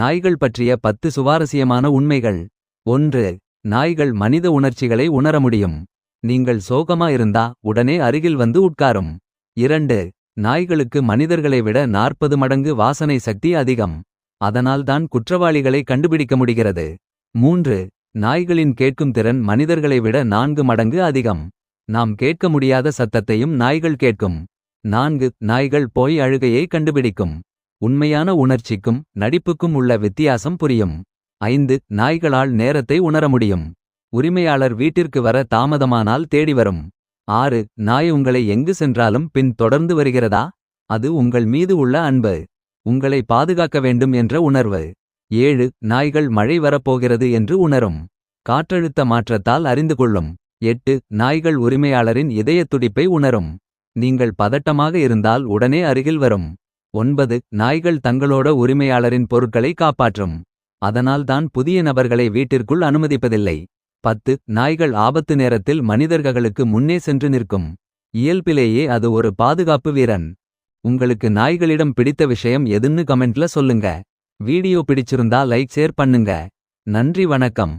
நாய்கள் பற்றிய பத்து சுவாரஸ்யமான உண்மைகள். ஒன்று நாய்கள் மனித உணர்ச்சிகளை உணர முடியும். நீங்கள் சோகமா இருந்தா உடனே அருகில் வந்து உட்காரும். இரண்டு நாய்களுக்கு மனிதர்களை விட நாற்பது மடங்கு வாசனை சக்தி அதிகம். அதனால்தான் குற்றவாளிகளை கண்டுபிடிக்க முடிகிறது. மூன்று நாய்களின் கேட்கும் திறன் மனிதர்களை விட நான்கு மடங்கு அதிகம். நாம் கேட்க முடியாத சத்தத்தையும் நாய்கள் கேட்கும். நான்கு நாய்கள் போய் அழுகையை கண்டுபிடிக்கும். உண்மையான உணர்ச்சிக்கும் நடிப்புக்கும் உள்ள வித்தியாசம் புரியும். ஐந்து நாய்களால் நேரத்தை உணர முடியும். உரிமையாளர் வீட்டிற்கு வர தாமதமானால் தேடி வரும். ஆறு நாய் உங்களை எங்கு சென்றாலும் பின் தொடர்ந்து வருகிறதா? அது உங்கள் மீது உள்ள அன்பு. உங்களை பாதுகாக்க வேண்டும் என்ற உணர்வு. ஏழு நாய்கள் மழை வரப்போகிறது என்று உணரும். காற்றழுத்த மாற்றத்தால் அறிந்து கொள்ளும். எட்டு நாய்கள் உரிமையாளரின் இதயத் துடிப்பை உணரும். நீங்கள் பதட்டமாக இருந்தால் உடனே அருகில் வரும். ஒன்பது நாய்கள் தங்களோட உரிமையாளரின் பொருட்களை காப்பாற்றும். அதனால்தான் புதிய நபர்களை வீட்டிற்குள் அனுமதிப்பதில்லை. பத்து நாய்கள் ஆபத்து நேரத்தில் மனிதர்களுக்கு முன்னே சென்று நிற்கும். இயல்பிலேயே அது ஒரு பாதுகாப்பு வீரன். உங்களுக்கு நாய்களிடம் பிடித்த விஷயம் எதுன்னு கமெண்ட்ல சொல்லுங்க. வீடியோ பிடிச்சிருந்தா லைக் ஷேர் பண்ணுங்க. நன்றி வணக்கம்.